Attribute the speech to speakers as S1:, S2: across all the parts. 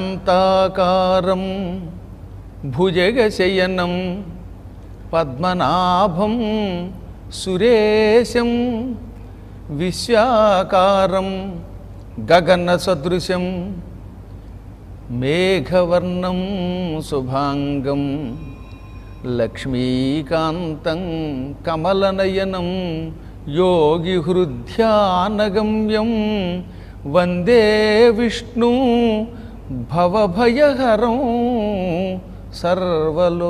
S1: అనంతాకారం భుజగశయనం పద్మనాభం సురేశం విశ్వాకారం గగన సదృశం మేఘవర్ణం శుభాంగం లక్ష్మీకాంతం కమలనయనం యోగి యోగిహృద్యానగమ్యం వందే విష్ణు భవభయహరం సర్వలోకైకనాథం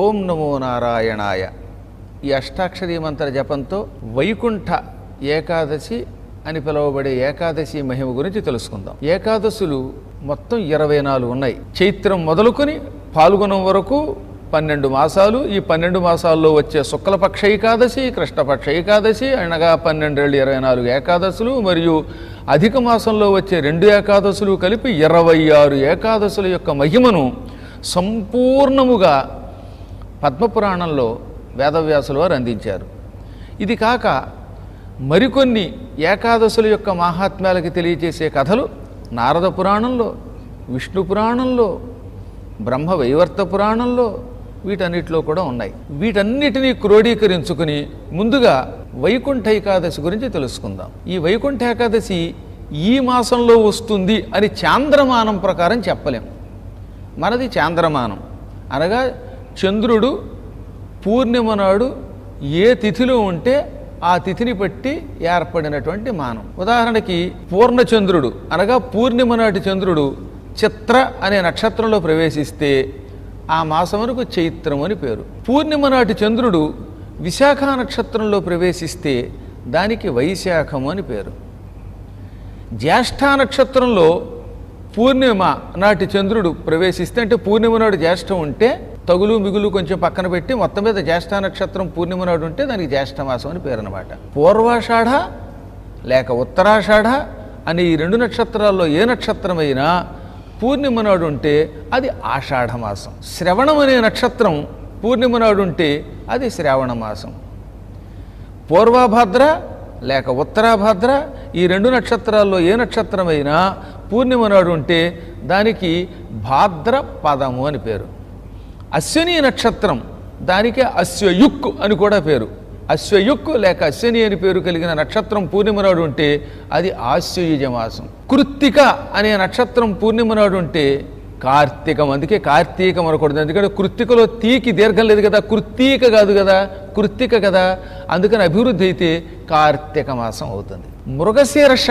S1: ఓం నమో నారాయణాయ। ఈ అష్టాక్షరీ మంత్ర జపంతో వైకుంఠ ఏకాదశి అని పిలువబడే ఏకాదశి మహిమ గురించి తెలుసుకుందాం। ఏకాదశులు మొత్తం ఇరవై నాలుగు ఉన్నాయి। చైత్రం మొదలుకొని పాల్గొనం వరకు పన్నెండు మాసాలు ఈ పన్నెండు మాసాల్లో వచ్చే శుక్లపక్ష ఏకాదశి కృష్ణపక్ష ఏకాదశి అనగా పన్నెండేళ్ళు ఇరవై నాలుగు ఏకాదశులు మరియు అధిక మాసంలో వచ్చే రెండు ఏకాదశులు కలిపి ఇరవై ఆరు ఏకాదశుల యొక్క మహిమను సంపూర్ణముగా పద్మపురాణంలో వేదవ్యాసుల వారు అందించారు. ఇది కాక మరికొన్ని ఏకాదశుల యొక్క మహాత్మ్యాలకి తెలియజేసే కథలు నారద పురాణంలో విష్ణు పురాణంలో బ్రహ్మ వైవర్త పురాణంలో వీటన్నిటిలో కూడా ఉన్నాయి. వీటన్నిటినీ క్రోడీకరించుకుని ముందుగా వైకుంఠ ఏకాదశి గురించి తెలుసుకుందాం. ఈ వైకుంఠ ఏకాదశి ఈ మాసంలో వస్తుంది అని చాంద్రమానం ప్రకారం చెప్పలేం. మనది చాంద్రమానం. అనగా చంద్రుడు పూర్ణిమ నాడు ఏ తిథిలో ఉంటే ఆ తిథిని బట్టి ఏర్పడినటువంటి మానం. ఉదాహరణకి పూర్ణచంద్రుడు అనగా పూర్ణిమ నాటి చంద్రుడు చిత్ర అనే నక్షత్రంలో ప్రవేశిస్తే ఆ మాసమునకు చైత్రం అని పేరు. పూర్ణిమ నాటి చంద్రుడు విశాఖ నక్షత్రంలో ప్రవేశిస్తే దానికి వైశాఖము అని పేరు. జ్యేష్ఠ నక్షత్రంలో పూర్ణిమ నాటి చంద్రుడు ప్రవేశిస్తే అంటే పూర్ణిమ నాడు జ్యేష్ఠం ఉంటే తగులు మిగులు కొంచెం పక్కన పెట్టి మొత్తం మీద జ్యేష్ఠ నక్షత్రం పూర్ణిమ నాడు ఉంటే దానికి జ్యేష్ఠమాసం అని పేరు అనమాట పూర్వాషాఢ లేక ఉత్తరాషాఢ అనే ఈ రెండు నక్షత్రాల్లో ఏ నక్షత్రమైనా పూర్ణిమ నాడు ఉంటే అది ఆషాఢమాసం. శ్రవణం అనే నక్షత్రం పూర్ణిమ నాడు ఉంటే అది శ్రావణ మాసం పూర్వభద్ర లేక ఉత్తరాభద్ర ఈ రెండు నక్షత్రాల్లో ఏ నక్షత్రమైనా పూర్ణిమ నాడు ఉంటే దానికి భాద్ర పదము అని పేరు. అశ్విని నక్షత్రం దానికి అశ్వయుక్ అని కూడా పేరు. అశ్వయుక్కు లేక అశ్విని అని పేరు కలిగిన నక్షత్రం పూర్ణిమనాడు ఉంటే అది ఆశ్వయుజ మాసం కృత్తిక అనే నక్షత్రం పూర్ణిమనాడు ఉంటే కార్తీకం అందుకే కార్తీకం అనకూడదు. ఎందుకంటే కృత్తికలో తీకి దీర్ఘం లేదు కదా. కృత్తీక కాదు కదా. కృత్తిక కదా. అందుకని అభివృద్ధి అయితే కార్తీక మాసం అవుతుంది. మృగశీర్ష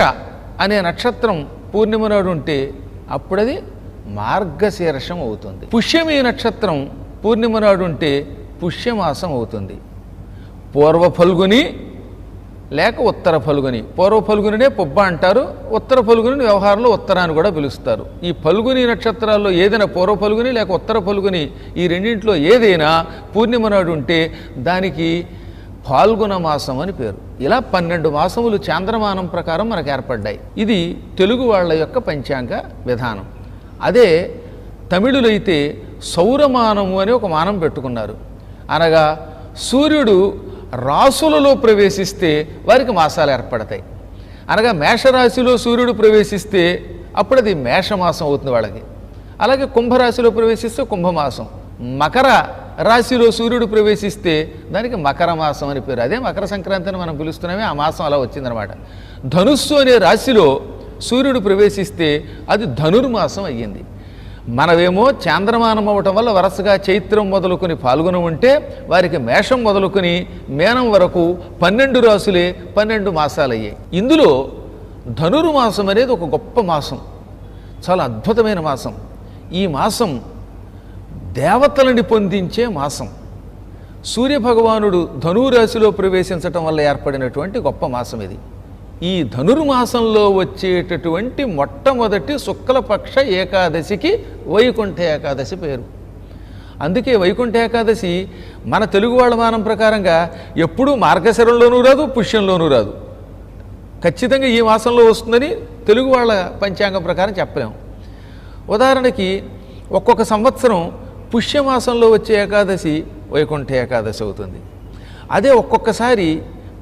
S1: అనే నక్షత్రం పూర్ణిమ నాడు ఉంటే అప్పుడది మార్గశీర్షం అవుతుంది. పుష్యమి నక్షత్రం పూర్ణిమ నాడు ఉంటే పుష్యమాసం అవుతుంది. పూర్వ ఫల్గుని లేక ఉత్తర ఫల్గుని. పూర్వ ఫల్గునినే పొబ్బ అంటారు ఉత్తర ఫల్గుని వ్యవహారంలో ఉత్తరాన్ని కూడా పిలుస్తారు. ఈ ఫల్గుని నక్షత్రాల్లో ఏదైనా పూర్వ ఫల్గుని లేక ఉత్తర ఫల్గుని ఈ రెండింటిలో ఏదైనా పూర్ణిమ నాడు ఉంటే దానికి ఫాల్గుణ మాసం అని పేరు. ఇలా పన్నెండు మాసములు చాంద్రమానం ప్రకారం మనకు ఏర్పడ్డాయి. ఇది తెలుగు వాళ్ళ యొక్క పంచాంగ విధానం. అదే తమిళులైతే సౌరమానము అని ఒక మానం పెట్టుకున్నారు. అనగా సూర్యుడు రాసులలో ప్రవేశిస్తే వారికి మాసాలు ఏర్పడతాయి. అనగా మేషరాశిలో సూర్యుడు ప్రవేశిస్తే అప్పుడు అది మేషమాసం అవుతుంది వాళ్ళకి. అలాగే కుంభరాశిలో ప్రవేశిస్తే కుంభమాసం. మకర రాశిలో సూర్యుడు ప్రవేశిస్తే దానికి మకర మాసం అని పేరు. అదే మకర సంక్రాంతి అని మనం పిలుస్తున్నామే ఆ మాసం అలా వచ్చిందనమాట. ధనుస్సు అనే రాశిలో సూర్యుడు ప్రవేశిస్తే అది ధనుర్మాసం అయ్యింది. మనవేమో చాంద్రమానం అవ్వటం వల్ల వరుసగా చైత్రం మొదలుకొని పాల్గొని ఉంటే వారికి మేషం మొదలుకొని మేనం వరకు పన్నెండు రాసులే పన్నెండు మాసాలయ్యాయి. ఇందులో ధనుర్మాసం అనేది ఒక గొప్ప మాసం. చాలా అద్భుతమైన మాసం. ఈ మాసం దేవతలని పొందించే మాసం. సూర్యభగవానుడు ధనురాశిలో ప్రవేశించటం వల్ల ఏర్పడినటువంటి గొప్ప మాసం ఇది. ఈ ధనుర్మాసంలో వచ్చేటటువంటి మొట్టమొదటి శుక్లపక్ష ఏకాదశికి వైకుంఠ ఏకాదశి పేరు. అందుకే వైకుంఠ ఏకాదశి మన తెలుగు వాళ్ళ మానం ప్రకారంగా ఎప్పుడూ మార్గశరంలోనూ రాదు పుష్యంలోనూ రాదు. ఖచ్చితంగా ఈ మాసంలో వస్తుందని తెలుగు వాళ్ళ పంచాంగం ప్రకారం చెప్పలేము ఉదాహరణకి ఒక్కొక్క సంవత్సరం పుష్యమాసంలో వచ్చే ఏకాదశి వైకుంఠ ఏకాదశి అవుతుంది. అదే ఒక్కొక్కసారి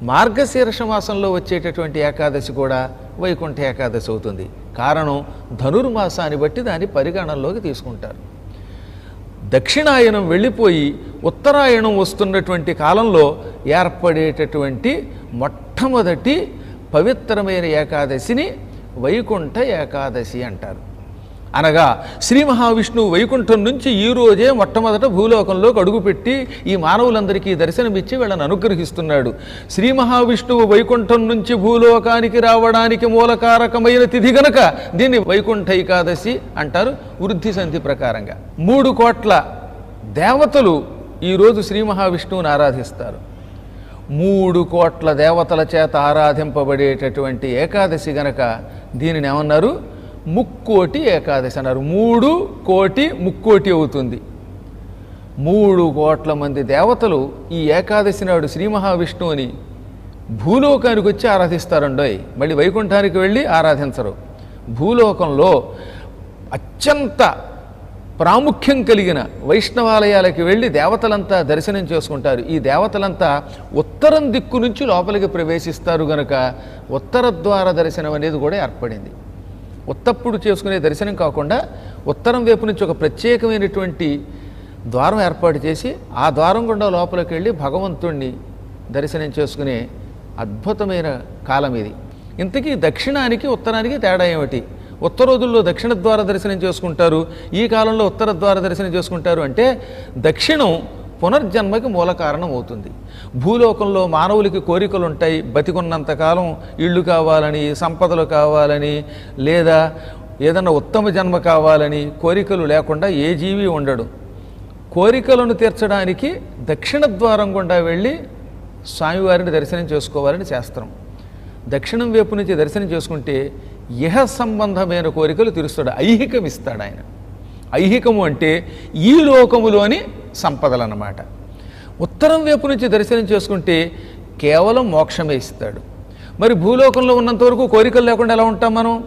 S1: మార్గశీర్ష మాసంలో వచ్చేటటువంటి ఏకాదశి కూడా వైకుంఠ ఏకాదశి అవుతుంది. కారణం ధనుర్మాసాన్ని బట్టి దాన్ని పరిగణనలోకి తీసుకుంటారు. దక్షిణాయనం వెళ్ళిపోయి ఉత్తరాయణం వస్తున్నటువంటి కాలంలో ఏర్పడేటటువంటి మొట్టమొదటి పవిత్రమైన ఏకాదశిని వైకుంఠ ఏకాదశి అంటారు. అనగా శ్రీ మహావిష్ణువు వైకుంఠం నుంచి ఈ రోజే మొట్టమొదట భూలోకంలోకి అడుగుపెట్టి ఈ మానవులందరికీ దర్శనమిచ్చి వీళ్ళని అనుగ్రహిస్తున్నాడు. శ్రీ మహావిష్ణువు వైకుంఠం నుంచి భూలోకానికి రావడానికి మూలకారకమైన తిథి గనక దీన్ని వైకుంఠ ఏకాదశి అంటారు వృద్ధి సంధి ప్రకారంగా. మూడు కోట్ల దేవతలు ఈరోజు శ్రీ మహావిష్ణువుని ఆరాధిస్తారు. మూడు కోట్ల దేవతల చేత ఆరాధింపబడేటటువంటి ఏకాదశి గనక దీనిని ఏమన్నారు? ముక్కోటి ఏకాదశి అన్నారు. మూడు కోటి ముక్కోటి అవుతుంది. మూడు కోట్ల మంది దేవతలు ఈ ఏకాదశి నాడు శ్రీ మహావిష్ణువుని భూలోకానికి వచ్చి ఆరాధిస్తారండోయ్. మళ్ళీ వైకుంఠానికి వెళ్ళి ఆరాధించరు. భూలోకంలో అత్యంత ప్రాముఖ్యం కలిగిన వైష్ణవాలయాలకి వెళ్ళి దేవతలంతా దర్శనం చేసుకుంటారు. ఈ దేవతలంతా ఉత్తరం దిక్కు నుంచి లోపలికి ప్రవేశిస్తారు గనక ఉత్తర ద్వార దర్శనం అనేది కూడా ఏర్పడింది. ఉత్తప్పుడు చేసుకునే దర్శనం కాకుండా ఉత్తరం వైపు నుంచి ఒక ప్రత్యేకమైనటువంటి ద్వారం ఏర్పాటు చేసి ఆ ద్వారం గుండా లోపలికి వెళ్ళి భగవంతుణ్ణి దర్శనం చేసుకునే అద్భుతమైన కాలం ఇది. ఇంతకీ దక్షిణానికి ఉత్తరానికి తేడా ఏమిటి? ఉత్తర రోజుల్లో దక్షిణ ద్వార దర్శనం చేసుకుంటారు. ఈ కాలంలో ఉత్తర ద్వార దర్శనం చేసుకుంటారు అంటే దక్షిణం పునర్జన్మకి మూల కారణం అవుతుంది. భూలోకంలో మానవులకి కోరికలు ఉంటాయి బతికున్నంతకాలం ఇళ్ళు కావాలని సంపదలు కావాలని లేదా ఏదన్నా ఉత్తమ జన్మ కావాలని కోరికలు లేకుండా ఏ జీవి ఉండడు. కోరికలను తీర్చడానికి దక్షిణ ద్వారం గుండా వెళ్ళి స్వామివారిని దర్శనం చేసుకోవాలని శాస్త్రం. దక్షిణం వైపు నుంచి దర్శనం చేసుకుంటే ఇహ సంబంధమైన కోరికలు తీరుస్తాడు. ఐహికం ఇస్తాడు ఆయన ఐహికము అంటే ఈ లోకములోని సంపదలు అన్నమాట ఉత్తరం వైపు నుంచి దర్శనం చేసుకుంటే కేవలం మోక్షమే ఇస్తాడు. మరి భూలోకంలో ఉన్నంత వరకు కోరికలు లేకుండా ఎలా ఉంటాం మనం?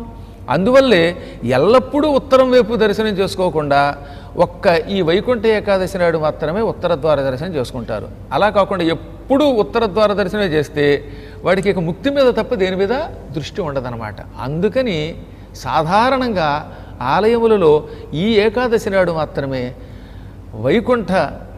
S1: అందువల్లే ఎల్లప్పుడూ ఉత్తరం వైపు దర్శనం చేసుకోకుండా ఒక్క ఈ వైకుంఠ ఏకాదశి నాడు మాత్రమే ఉత్తర ద్వార దర్శనం చేసుకుంటారు. అలా కాకుండా ఎప్పుడూ ఉత్తర ద్వార దర్శనం చేస్తే వాడికి ఇక ముక్తి మీద తప్ప దేని మీద? దృష్టి ఉండదన్నమాట. అందుకని సాధారణంగా ఆలయములలో ఈ ఏకాదశి నాడు మాత్రమే వైకుంఠ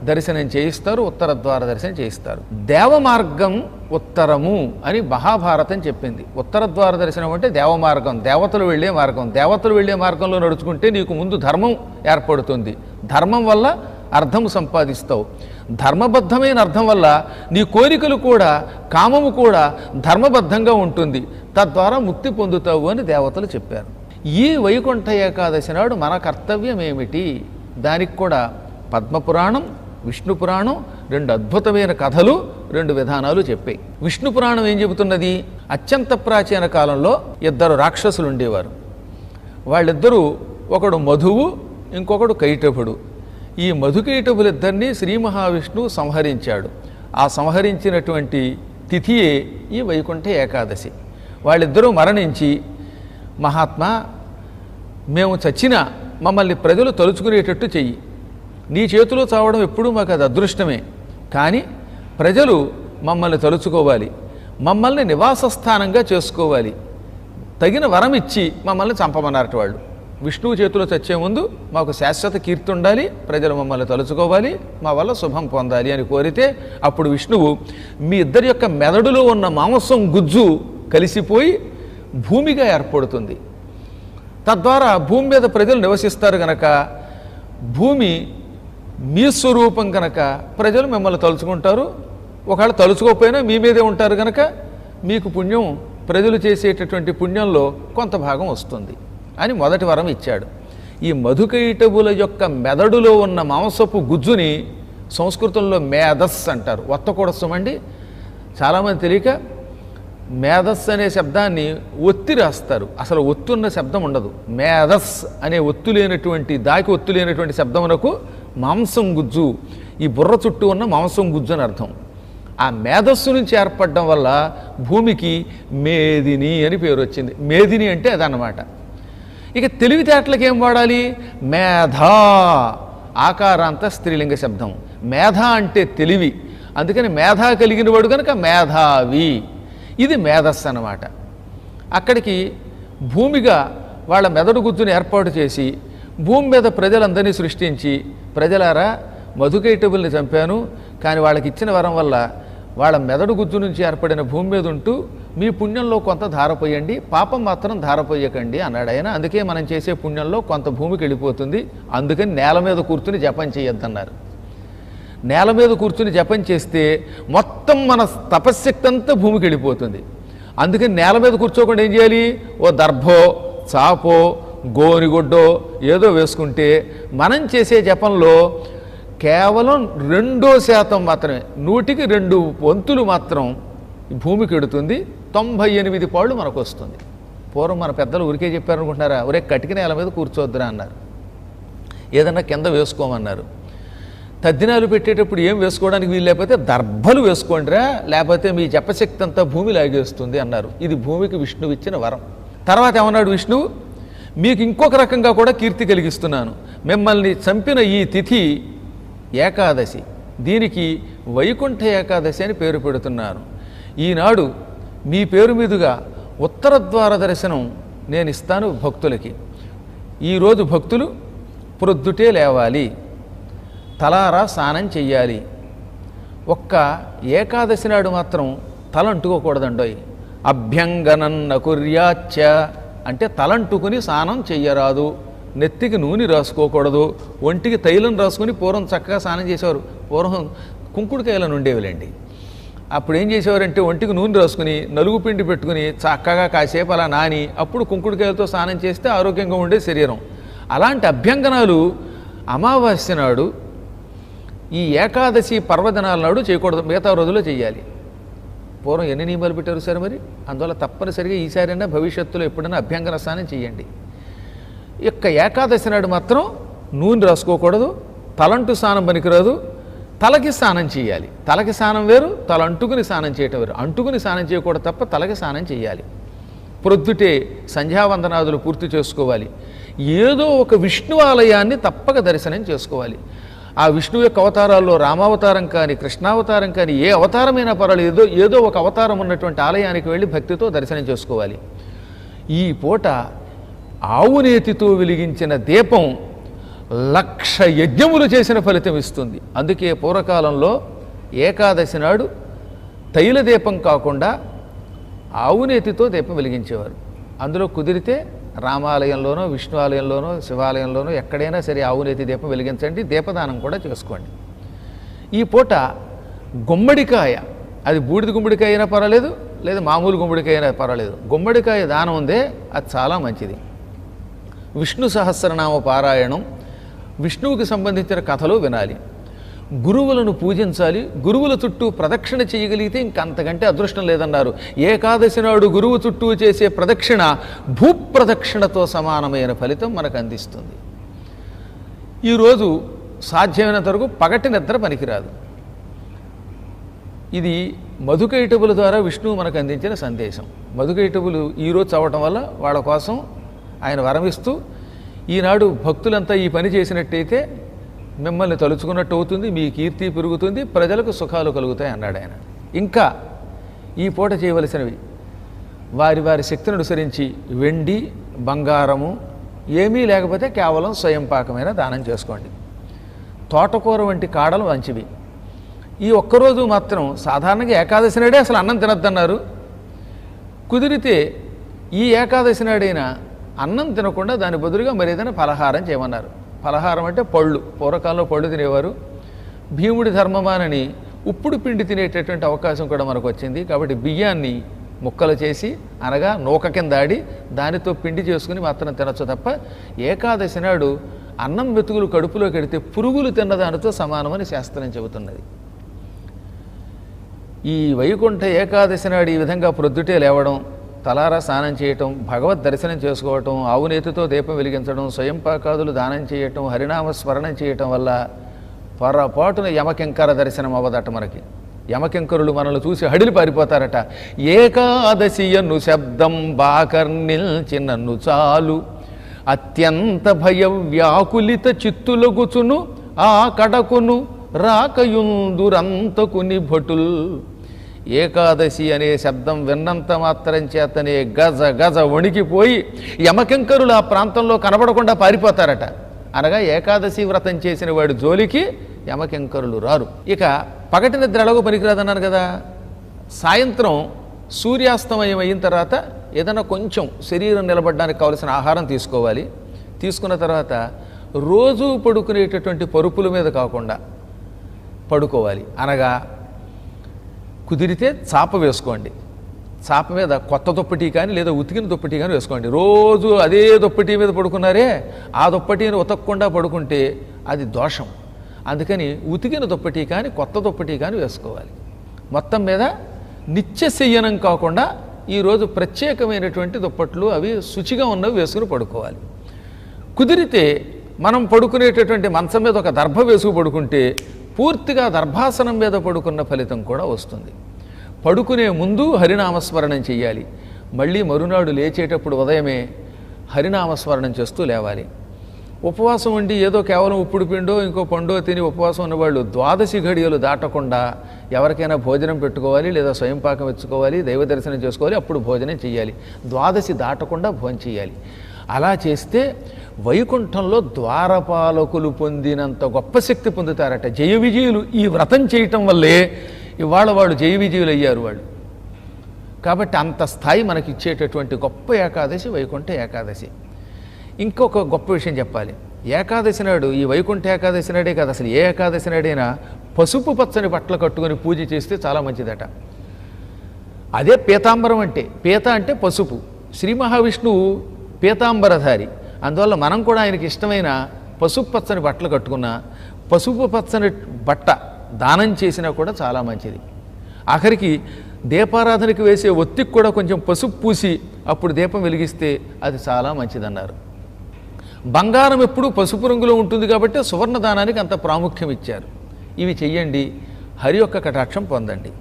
S1: దర్శనం చేయిస్తారు ఉత్తర ద్వార దర్శనం చేయిస్తారు. దేవ మార్గం ఉత్తరము అని మహాభారతం చెప్పింది. ఉత్తర ద్వార దర్శనం అంటే దేవ మార్గం దేవతలు వెళ్ళే మార్గం. దేవతలు వెళ్ళే మార్గంలో నడుచుకుంటే నీకు ముందు ధర్మం ఏర్పడుతుంది. ధర్మం వల్ల అర్థము సంపాదిస్తావు. ధర్మబద్ధమైన అర్థం వల్ల నీ కోరికలు కూడా కామము కూడా ధర్మబద్ధంగా ఉంటుంది. తద్వారా ముక్తి పొందుతావు అని దేవతలు చెప్పారు. ఈ వైకుంఠ ఏకాదశి నాడు మన కర్తవ్యం ఏమిటి? దానికి కూడా పద్మపురాణం విష్ణు పురాణం రెండు అద్భుతమైన కథలు రెండు విధానాలు చెప్పాయి. విష్ణు పురాణం ఏం చెబుతున్నది? అత్యంత ప్రాచీన కాలంలో ఇద్దరు రాక్షసులు ఉండేవారు. వాళ్ళిద్దరూ ఒకడు మధువు ఇంకొకడు కైటభుడు. ఈ మధుకైటభులిద్దరినీ శ్రీ మహావిష్ణువు సంహరించాడు. ఆ సంహరించినటువంటి తిథియే ఈ వైకుంఠ ఏకాదశి. వాళ్ళిద్దరూ మరణించి మహాత్మా మేము చచ్చినా మమ్మల్ని ప్రజలు తలుచుకునేటట్టు చెయ్యి. నీ చేతిలో చావడం ఎప్పుడూ మాకు అది అదృష్టమే. కానీ ప్రజలు మమ్మల్ని తలుచుకోవాలి. మమ్మల్ని నివాస స్థానంగా చేసుకోవాలి. తగిన వరం ఇచ్చి మమ్మల్ని చంపమన్నారట వాళ్ళు. విష్ణువు చేతిలో చచ్చే ముందు మాకు శాశ్వత కీర్తి ఉండాలి. ప్రజలు మమ్మల్ని తలుచుకోవాలి. మా వల్ల శుభం పొందాలి అని కోరితే అప్పుడు విష్ణువు మీ ఇద్దరి యొక్క మెదడులో ఉన్న మాంసం గుజ్జు కలిసిపోయి భూమిగా ఏర్పడుతుంది. తద్వారా భూమి మీద ప్రజలు నివసిస్తారు గనక భూమి మీ స్వరూపం కనుక ప్రజలు మిమ్మల్ని తలుచుకుంటారు ఒకవేళ తలుచుకోకపోయినా మీ మీదే ఉంటారు కనుక మీకు పుణ్యం ప్రజలు చేసేటటువంటి పుణ్యంలో కొంత భాగం వస్తుంది అని మొదటి వరం ఇచ్చాడు. ఈ మధుకైటబుల యొక్క మెదడులో ఉన్న మాంసపు గుజ్జుని సంస్కృతంలో మేధస్ అంటారు. ఒత్తకూడసమండి చాలామంది తెలియక మేధస్ అనే శబ్దాన్ని ఒత్తి రాస్తారు. అసలు ఒత్తున్న శబ్దం ఉండదు. మేధస్ అనే ఒత్తు లేనటువంటి దాకి ఒత్తు లేనటువంటి శబ్దమునకు మాంసం గుజ్జు. ఈ బుర్ర చుట్టూ ఉన్న మాంసం గుజ్జు అని అర్థం. ఆ మేధస్సు నుంచి ఏర్పడడం వల్ల భూమికి మేదిని అని పేరు వచ్చింది. మేదిని అంటే అదన్నమాట. ఇక తెలివితేటలకు ఏం వాడాలి? మేధ. ఆకారాంత స్త్రీలింగ శబ్దం. మేధ అంటే తెలివి. అందుకని మేధా కలిగిన వాడు కనుక మేధావి. ఇది మేధస్సు అన్నమాట. అక్కడికి భూమిగా వాళ్ళ మెదడు గుజ్జును ఏర్పాటు చేసి భూమి మీద ప్రజలందరినీ సృష్టించి ప్రజలారా మధుకైటబుల్ని చంపాను కానీ వాళ్ళకి ఇచ్చిన వరం వల్ల వాళ్ళ మెదడు గుజ్జు నుంచి ఏర్పడిన భూమి మీద ఉంటూ మీ పుణ్యంలో కొంత ధారపోయండి పాపం మాత్రం ధారపోయకండి అన్నాడు ఆయన. అందుకే మనం చేసే పుణ్యంలో కొంత భూమికి వెళ్ళిపోతుంది అందుకని నేల మీద కూర్చుని జపం చేయొద్దన్నారు. నేల మీద కూర్చుని జపం చేస్తే మొత్తం మన తపశ్శక్తి అంతా భూమికి వెళ్ళిపోతుంది. అందుకని నేల మీద కూర్చోకుండా ఏం చేయాలి? ఓ దర్భో చాపో గోనిగుడ్డో ఏదో వేసుకుంటే మనం చేసే జపంలో కేవలం రెండో శాతం మాత్రమే నూటికి రెండు వంతులు మాత్రం భూమికి ఎడుతుంది తొంభై ఎనిమిది పాళ్ళు మనకు వస్తుంది పూర్వం మన పెద్దలు ఊరికే చెప్పారనుకుంటున్నారా ఒరే కటిక నేల మీద కూర్చోవద్దురా అన్నారు. ఏదన్నా కింద వేసుకోమన్నారు. తద్దినాలు పెట్టేటప్పుడు ఏం వేసుకోవడానికి వీలు లేకపోతే దర్భలు వేసుకోండిరా లేకపోతే మీ జపశక్తి అంతా భూమి లాగేస్తుంది అన్నారు. ఇది భూమికి విష్ణువు ఇచ్చిన వరం. తర్వాత ఏమన్నాడు విష్ణువు? మీకు ఇంకొక రకంగా కూడా కీర్తి కలిగిస్తున్నాను. మిమ్మల్ని చంపిన ఈ తిథి ఏకాదశి. దీనికి వైకుంఠ ఏకాదశి అని పేరు పెడుతున్నాను ఈనాడు మీ పేరు మీదుగా ఉత్తర ద్వార దర్శనం నేను ఇస్తాను భక్తులకి. ఈరోజు భక్తులు ప్రొద్దుటే లేవాలి. తలారా స్నానం చెయ్యాలి. ఒక్క ఏకాదశి నాడు మాత్రం తల అంటుకోకూడదండోయ్ అభ్యంగనన్న కుర్యాచ్చ. అంటే తలంటుకుని స్నానం చెయ్యరాదు నెత్తికి నూనె రాసుకోకూడదు ఒంటికి తైలం రాసుకుని పూర్వం చక్కగా స్నానం చేసేవారు. పూర్వం కుంకుడుకాయలను ఉండేవిలేండి. అప్పుడు ఏం చేసేవారంటే ఒంటికి నూనె రాసుకుని నలుగు పిండి పెట్టుకుని చక్కగా కాసేపు అలా నాని అప్పుడు కుంకుడుకాయలతో స్నానం చేస్తే ఆరోగ్యంగా ఉండే శరీరం. అలాంటి అభ్యంగనాలు అమావాస్య నాడు ఈ ఏకాదశి పర్వదినాల నాడు చేయకూడదు మిగతా రోజుల్లో చేయాలి పూర్వం ఎన్ని నియమాలు పెట్టారు సార్ మరి? అందువల్ల తప్పనిసరిగా ఈసారైనా భవిష్యత్తులో ఎప్పుడైనా అభ్యంగన స్నానం చేయండి. యొక్క ఏకాదశి నాడు మాత్రం నూనె రాసుకోకూడదు తలంటు స్నానం పనికిరాదు తలకి స్నానం చేయాలి. తలకి స్నానం వేరు తల అంటుకుని స్నానం చేయటం వేరు. అంటుకుని స్నానం చేయకూడదు తప్ప తలకి స్నానం చేయాలి. ప్రొద్దుటే సంధ్యావందనాదులు పూర్తి చేసుకోవాలి. ఏదో ఒక విష్ణు ఆలయాన్ని తప్పక దర్శనం చేసుకోవాలి. ఆ విష్ణువు యొక్క అవతారాల్లో రామావతారం కానీ కృష్ణావతారం కానీ ఏ అవతారమైనా పర్వాలేదు. ఏదో ఏదో ఒక అవతారం ఉన్నటువంటి ఆలయానికి వెళ్ళి భక్తితో దర్శనం చేసుకోవాలి. ఈ పూట ఆవునేతితో వెలిగించిన దీపం లక్ష యజ్ఞములు చేసిన ఫలితం ఇస్తుంది. అందుకే పూర్వకాలంలో ఏకాదశి నాడు తైల దీపం కాకుండా ఆవునేతితో దీపం వెలిగించేవారు. అందులో కుదిరితే రామాలయంలోనో విష్ణు ఆలయంలోనో శివాలయంలోనో ఎక్కడైనా సరే ఆవునేతి దీపం వెలిగించండి దీపదానం కూడా చేసుకోండి. ఈ పూట గుమ్మడికాయ అది బూడిద గుమ్మడికాయ అయినా పర్వాలేదు లేదా మామూలు గుమ్మడికాయ అయినా పర్వాలేదు. గుమ్మడికాయ దానం ఉందే అది చాలా మంచిది. విష్ణు సహస్రనామ పారాయణం విష్ణువుకి సంబంధించిన కథలు వినాలి. గురువులను పూజించాలి గురువుల చుట్టూ ప్రదక్షిణ చేయగలిగితే ఇంకంతకంటే అదృష్టం లేదన్నారు. ఏకాదశి నాడు గురువు చుట్టూ చేసే ప్రదక్షిణ భూప్రదక్షిణతో సమానమైన ఫలితం మనకు అందిస్తుంది. ఈరోజు సాధ్యమైనంత వరకు పగటి నిద్ర పనికిరాదు. ఇది మధుకైటబుల ద్వారా విష్ణువు మనకు అందించిన సందేశం. మధుకైటబులు ఈరోజు చదవటం వల్ల వాళ్ళ కోసం ఆయన వరమిస్తూ ఈనాడు భక్తులంతా ఈ పని చేసినట్టయితే మిమ్మల్ని తలుచుకున్నట్టు అవుతుంది మీ కీర్తి పెరుగుతుంది ప్రజలకు సుఖాలు కలుగుతాయి అన్నాడు ఆయన. ఇంకా ఈ పూట చేయవలసినవి వారి వారి శక్తిని అనుసరించి వెండి బంగారము ఏమీ లేకపోతే కేవలం స్వయం పాకమైన దానం చేసుకోండి. తోటకూర వంటి కాడలు మంచివి. ఈ ఒక్కరోజు మాత్రం సాధారణంగా ఏకాదశి నాడే అసలు అన్నం తినద్దన్నారు. కుదిరితే ఈ ఏకాదశి నాడైనా అన్నం తినకుండా దాని బదులుగా మరేదైనా ఫలహారం చేయమన్నారు. ఫలహారం అంటే పళ్ళు. పూర్వకాలంలో పళ్ళు తినేవారు. భీముడి ధర్మమానని ఉప్పుడు పిండి తినేటటువంటి అవకాశం కూడా మనకు వచ్చింది కాబట్టి బియ్యాన్ని ముక్కలు చేసి అనగా నూక కింద ఆడి దానితో పిండి చేసుకుని మాత్రం తినచ్చు తప్ప ఏకాదశి నాడు అన్నం వెతుకులు కడుపులోకి ఎడితే పురుగులు తిన్నదానితో సమానమని శాస్త్రం చెబుతున్నది. ఈ వైకుంఠ ఏకాదశి నాడు ఈ విధంగా ప్రొద్దుటే లేవడం తలారా స్నానం చేయటం భగవద్ దర్శనం చేసుకోవటం ఆవునేతితో దీపం వెలిగించడం స్వయం పాకాదులు దానం చేయటం హరినామ స్మరణం చేయటం వల్ల పొరపాటున యమకింకర దర్శనం అవ్వదట మనకి. యమకింకరులు మనల్ని చూసి హడిలి పారిపోతారట. ఏకాదశి అను శబ్దం బాకర్నిల్చినన్ను చాలు. అత్యంత భయ వ్యాకులిత చిత్తులగుచును ఆ కడకును రాకయుందురంతకుని భటుల్. ఏకాదశి అనే శబ్దం విన్నంత మాత్రం చేతనే గజ గజ వణికిపోయి యమకింకరులు ఆ ప్రాంతంలో కనబడకుండా పారిపోతారట. అనగా ఏకాదశి వ్రతం చేసిన వాడి జోలికి యమకింకరులు రారు. ఇక పగటి నిద్ర ఎలాగో పనికిరాదన్నారు కదా. సాయంత్రం సూర్యాస్తమయం అయిన తర్వాత ఏదైనా కొంచెం శరీరం నిలబడడానికి కావలసిన ఆహారం తీసుకోవాలి. తీసుకున్న తర్వాత రోజు పడుకునేటటువంటి పరుపుల మీద కాకుండా పడుకోవాలి. అనగా కుదిరితే చాప వేసుకోండి. చాప మీద కొత్త దుప్పటి కానీ లేదా ఉతికిన దుప్పటి కానీ వేసుకోండి. రోజు అదే దుప్పటి మీద పడుకున్నారే ఆ దుప్పటిని ఉతకకుండా పడుకుంటే అది దోషం. అందుకని ఉతికిన దుప్పటి కానీ కొత్త దుప్పటి కానీ వేసుకోవాలి. మొత్తం మీద నిత్య శయ్యనం కాకుండా ఈరోజు ప్రత్యేకమైనటువంటి దుప్పట్లు అవి శుచిగా ఉన్నవి వేసుకుని పడుకోవాలి. కుదిరితే మనం పడుకునేటటువంటి మంచం మీద ఒక దర్భ వేసుకు పడుకుంటే పూర్తిగా దర్భాసనం మీద పడుకున్న ఫలితం కూడా వస్తుంది. పడుకునే ముందు హరినామస్మరణం చెయ్యాలి. మళ్ళీ మరునాడు లేచేటప్పుడు ఉదయమే హరినామస్మరణం చేస్తూ లేవాలి. ఉపవాసం ఉండి ఏదో కేవలం ఉప్పుడు పిండో ఇంకో పండో తిని ఉపవాసం ఉన్నవాళ్ళు ద్వాదశి ఘడియలు దాటకుండా ఎవరికైనా భోజనం పెట్టుకోవాలి లేదా స్వయం పాకం ఇచ్చుకోవాలి దైవ దర్శనం చేసుకోవాలి అప్పుడు భోజనం చేయాలి ద్వాదశి దాటకుండా భోజనం చేయాలి అలా చేస్తే వైకుంఠంలో ద్వారపాలకులు పొందినంత గొప్ప శక్తి పొందుతారట. జయ విజయులు ఈ వ్రతం చేయటం వల్లే ఇవాళ వాళ్ళు జయ విజయులు అయ్యారు వాళ్ళు. కాబట్టి అంత స్థాయి మనకి ఇచ్చేటటువంటి గొప్ప ఏకాదశి వైకుంఠ ఏకాదశి. ఇంకొక గొప్ప విషయం చెప్పాలి. ఏకాదశి నాడు ఈ వైకుంఠ ఏకాదశి నాడే కాదు అసలు ఏ ఏకాదశి నాడైనా పసుపు పచ్చని బట్టలు కట్టుకొని పూజ చేస్తే చాలా మంచిదట. అదే పీతాంబరం అంటే పీత అంటే పసుపు. శ్రీ మహావిష్ణువు పీతాంబరధారి. అందువల్ల మనం కూడా ఆయనకి ఇష్టమైన పసుపు పచ్చని బట్టలు కట్టుకున్న పసుపు పచ్చని బట్ట దానం చేసినా కూడా చాలా మంచిది. ఆఖరికి దీపారాధనకి వేసే ఒత్తికి కూడా కొంచెం పసుపు పూసి అప్పుడు దీపం వెలిగిస్తే అది చాలా మంచిదన్నారు. బంగారం ఎప్పుడూ పసుపు రంగులో ఉంటుంది కాబట్టి సువర్ణ దానానికి అంత ప్రాముఖ్యం ఇచ్చారు. ఇవి చెయ్యండి హరి యొక్క కటాక్షం పొందండి.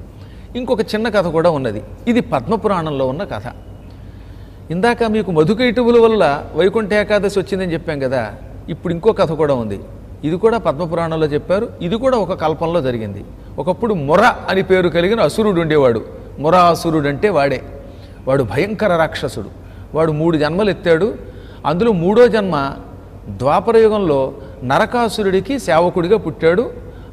S1: ఇంకొక చిన్న కథ కూడా ఉన్నది. ఇది పద్మపురాణంలో ఉన్న కథ. ఇందాక మీకు మధుకైటవుల వల్ల వైకుంఠ ఏకాదశి వచ్చిందని చెప్పాం కదా ఇప్పుడు ఇంకో కథ కూడా ఉంది. ఇది కూడా పద్మపురాణంలో చెప్పారు ఇది కూడా ఒక కల్పంలో జరిగింది. ఒకప్పుడు మొర అని పేరు కలిగిన అసురుడు ఉండేవాడు. మొరాసురుడు అంటే వాడే. వాడు భయంకర రాక్షసుడు. వాడు మూడు జన్మలు ఎత్తాడు. అందులో మూడో జన్మ ద్వాపరయుగంలో నరకాసురుడికి సేవకుడిగా పుట్టాడు.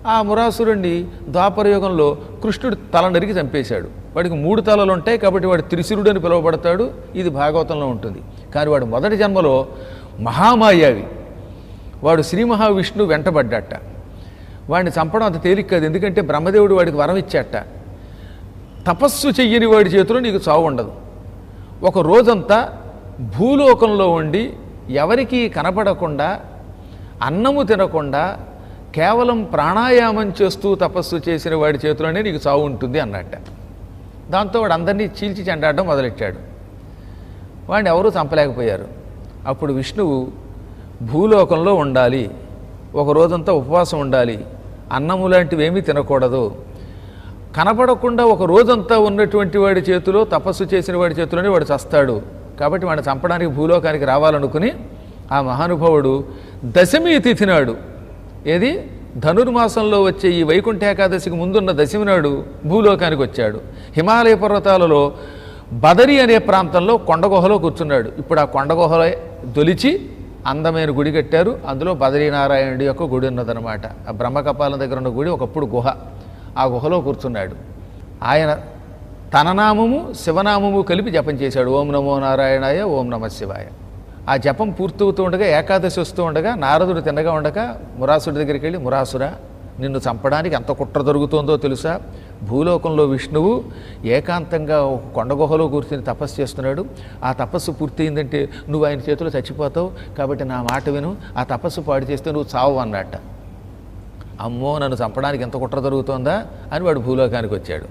S1: ఆ మురాసురుణ్ణి ద్వాపరయుగంలో కృష్ణుడు తల నరికి చంపేశాడు. వాడికి మూడు తలలు ఉంటాయి కాబట్టి వాడు త్రిశిరుడు అని పిలువబడతాడు. ఇది భాగవతంలో ఉంటుంది. కానీ వాడు మొదటి జన్మలో మహామాయావి వాడు శ్రీ మహావిష్ణువు వెంటబడ్డట. వాడిని చంపడం అంత తేలిక కాదు. ఎందుకంటే బ్రహ్మదేవుడు వాడికి వరం ఇచ్చాట. తపస్సు చెయ్యని వాడి చేతిలో నీకు చావు ఉండదు. ఒక రోజంతా భూలోకంలో ఉండి ఎవరికీ కనపడకుండా అన్నము తినకుండా కేవలం ప్రాణాయామం చేస్తూ తపస్సు చేసిన వాడి చేతిలోనే నీకు చావు ఉంటుంది అన్నట్ట. దాంతో వాడు అందరినీ చీల్చి చెండాడడం మొదలెట్టాడు. వాడిని ఎవరూ చంపలేకపోయారు. అప్పుడు విష్ణువు భూలోకంలో ఉండాలి ఒక రోజంతా ఉపవాసం ఉండాలి అన్నము లాంటివి ఏమీ తినకూడదు. కనపడకుండా ఒక రోజంతా ఉన్నటువంటి వాడి చేతిలో తపస్సు చేసిన వాడి చేతిలోనే వాడు చస్తాడు. కాబట్టి వాడిని చంపడానికి భూలోకానికి రావాలనుకుని ఆ మహానుభావుడు దశమి తిథినాడు. ఏది? ధనుర్మాసంలో వచ్చే ఈ వైకుంఠ ఏకాదశికి ముందున్న దశమినాడు భూలోకానికి వచ్చాడు. హిమాలయ పర్వతాలలో బదరి అనే ప్రాంతంలో కొండగుహలో కూర్చున్నాడు. ఇప్పుడు ఆ కొండగుహలో దొలిచి అందమైన గుడి కట్టారు. అందులో బదరీనారాయణుడి యొక్క గుడి ఉన్నదనమాట ఆ బ్రహ్మకపాల దగ్గర ఉన్న గుడి ఒకప్పుడు గుహ. ఆ గుహలో కూర్చున్నాడు. ఆయన తన నామము శివనామము కలిపి జపం చేశాడు. ఓం నమో నారాయణాయ ఓం నమ శివాయ. ఆ జపం పూర్తవుతూ ఉండగా ఏకాదశి వస్తూ ఉండగా నారదుడు తిన్నగా ఉండగా మురాసుడి దగ్గరికి వెళ్ళి మురాసురా నిన్ను చంపడానికి ఎంత కుట్ర దొరుకుతుందో తెలుసా? భూలోకంలో విష్ణువు ఏకాంతంగా ఒక కూర్చుని తపస్సు చేస్తున్నాడు. ఆ తపస్సు పూర్తయిందంటే నువ్వు ఆయన చేతిలో చచ్చిపోతావు. కాబట్టి నా మాట విను. ఆ తపస్సు పాడు చేస్తే నువ్వు చావు అన్నట్ట. అమ్మో నన్ను చంపడానికి ఎంత కుట్ర జరుగుతోందా? అని వాడు భూలోకానికి వచ్చాడు.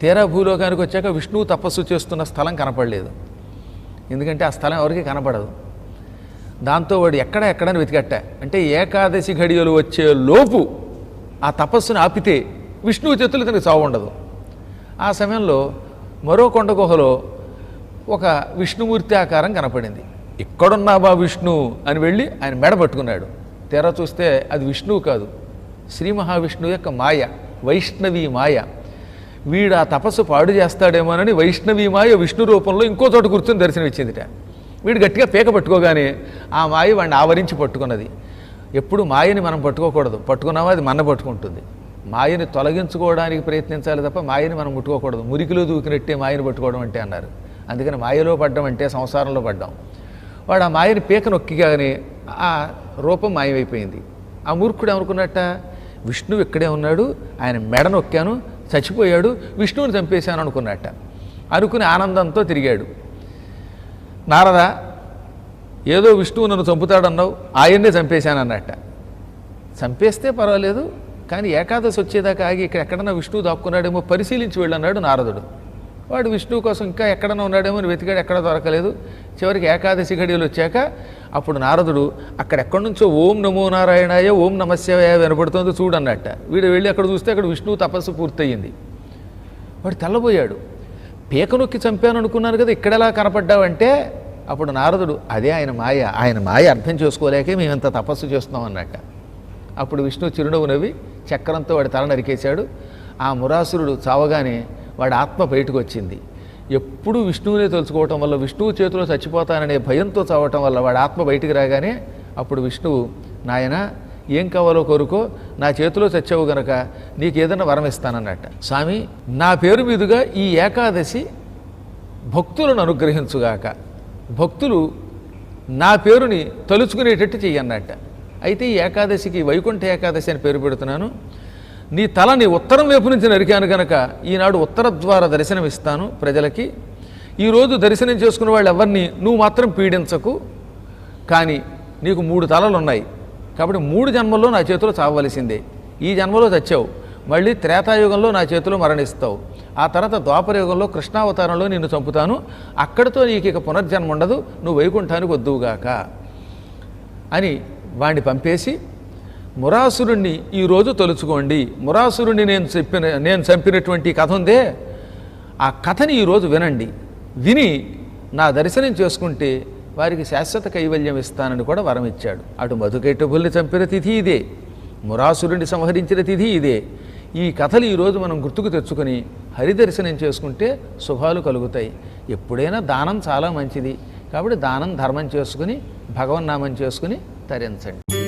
S1: తీరా భూలోకానికి వచ్చాక విష్ణువు తపస్సు చేస్తున్న స్థలం కనపడలేదు. ఎందుకంటే ఆ స్థలం ఎవరికి కనపడదు దాంతో వాడు ఎక్కడ ఎక్కడని వెతికట్ట అంటే ఏకాదశి ఘడియలు వచ్చే లోపు ఆ తపస్సును ఆపితే విష్ణువు చేతులు ఇతనికి చావు ఉండదు. ఆ సమయంలో మరో కొండ గుహలో ఒక విష్ణుమూర్తి ఆకారం కనపడింది. ఎక్కడున్నా బా విష్ణు అని వెళ్ళి ఆయన మెడ పట్టుకున్నాడు. తెర చూస్తే అది విష్ణువు కాదు. శ్రీ మహావిష్ణువు యొక్క మాయ వైష్ణవి మాయ. వీడు ఆ తపస్సు పాడు చేస్తాడేమోనని వైష్ణవి మాయ విష్ణు రూపంలో ఇంకో చోట కూర్చొని దర్శనమిచ్చిందిట. వీడు గట్టిగా పీక పట్టుకోగానే ఆ మాయ వాడిని ఆవరించి పట్టుకున్నది. ఎప్పుడు మాయని మనం పట్టుకోకూడదు. పట్టుకున్నామో? అది మన పట్టుకుంటుంది. మాయని తొలగించుకోవడానికి ప్రయత్నించాలి తప్ప మాయని మనం ముట్టుకోకూడదు. మురికిలో దూకినట్టే మాయని పట్టుకోవడం అంటే అన్నారు. అందుకని మాయలో పడ్డం అంటే సంసారంలో పడ్డాం. వాడు ఆ మాయని పీక నొక్కిగానే ఆ రూపం మాయమైపోయింది. ఆ మూర్ఖుడు ఏమనుకున్నట్ట? విష్ణువు ఇక్కడే ఉన్నాడు. ఆయన మెడ నొక్కాను. చచ్చిపోయాడు విష్ణువుని చంపేశాను అనుకున్నట్ట. అనుకుని ఆనందంతో తిరిగాడు. నారద ఏదో విష్ణువు నన్ను చంపుతాడన్నావు ఆయన్నే చంపేశానన్నట్ట. చంపేస్తే పర్వాలేదు కానీ ఏకాదశి వచ్చేదాకా ఆగి ఇక్కడ ఎక్కడన్నా విష్ణువు దాక్కున్నాడేమో పరిశీలించి వెళ్ళన్నాడు నారదుడు. వాడు విష్ణువు కోసం ఇంకా ఎక్కడన్నా ఉన్నాడేమో అని వెతికాడు ఎక్కడ దొరకలేదు. చివరికి ఏకాదశి గడియలు వచ్చాక అప్పుడు నారదుడు అక్కడెక్కడి నుంచో ఓం నమో నారాయణాయ ఓం నమస్యాయ వినపడుతుందో చూడన్నట్ట. వీడు వెళ్ళి అక్కడ చూస్తే అక్కడ విష్ణువు తపస్సు పూర్తయింది. వాడు తెల్లబోయాడు. పీక నొక్కి చంపాను అనుకున్నాను కదా ఇక్కడ ఎలా కనపడ్డావంటే అప్పుడు నారదుడు అదే ఆయన మాయ ఆయన మాయ అర్థం చేసుకోలేకే మేము ఇంత తపస్సు చేస్తున్నాం అన్నట్ట. అప్పుడు విష్ణు చిరునవ్వు నవ్వి చక్రంతో వాడి తల నరికేశాడు. ఆ మురాసురుడు చావగానే వాడి ఆత్మ బయటకు వచ్చింది. ఎప్పుడూ విష్ణువునే తెలుసుకోవటం వల్ల విష్ణువు చేతిలో చచ్చిపోతాననే భయంతో చావటం వల్ల వాడి ఆత్మ బయటికి రాగానే అప్పుడు విష్ణువు నాయన ఏం కావాలో కోరుకో నా చేతిలో చచ్చావు గనక నీకు ఏదైనా వరం ఇస్తానన్నట్ట. స్వామి నా పేరు మీదుగా ఈ ఏకాదశి భక్తులను అనుగ్రహించుగాక. భక్తులు నా పేరుని తలుచుకునేటట్టు చెయ్యన్నట్ట. అయితే ఈ ఏకాదశికి వైకుంఠ ఏకాదశి అని పేరు పెడుతున్నాను. నీ తలని ఉత్తరం వైపు నుంచి నరికాను కనుక ఈనాడు ఉత్తర ద్వార దర్శనం ఇస్తాను ప్రజలకి. ఈరోజు దర్శనం చేసుకున్న వాళ్ళు ఎవరిని? నువ్వు మాత్రం పీడించకు. కానీ నీకు మూడు తలలు ఉన్నాయి కాబట్టి మూడు జన్మల్లో నా చేతిలో చావవలసిందే. ఈ జన్మలో చచ్చావు. మళ్ళీ త్రేతాయుగంలో నా చేతిలో మరణిస్తావు. ఆ తర్వాత ద్వాపరయుగంలో కృష్ణావతారంలో నిన్ను చంపుతాను. అక్కడితో నీకు ఇక పునర్జన్మ ఉండదు. నువ్వు వైకుంఠానికి వద్దువుగాక అని వాణ్ణి పంపేసి మురాసురుణ్ణి ఈరోజు తలుచుకోండి. మురాసురుణ్ణి నేను చెప్పిన నేను చంపినటువంటి కథ ఉందే? ఆ కథని ఈరోజు వినండి. విని నా దర్శనం చేసుకుంటే వారికి శాశ్వత కైవల్యం ఇస్తానని కూడా వరం ఇచ్చాడు. అటు మధుకైటభుల్ని చంపిన తిథి ఇదే. మురాసురుణ్ణి సంహరించిన తిథి ఇదే. ఈ కథలు ఈరోజు మనం గుర్తుకు తెచ్చుకొని హరిదర్శనం చేసుకుంటే శుభాలు కలుగుతాయి. ఎప్పుడైనా దానం చాలా మంచిది. కాబట్టి దానం ధర్మం చేసుకుని భగవన్నామం చేసుకుని తరించండి.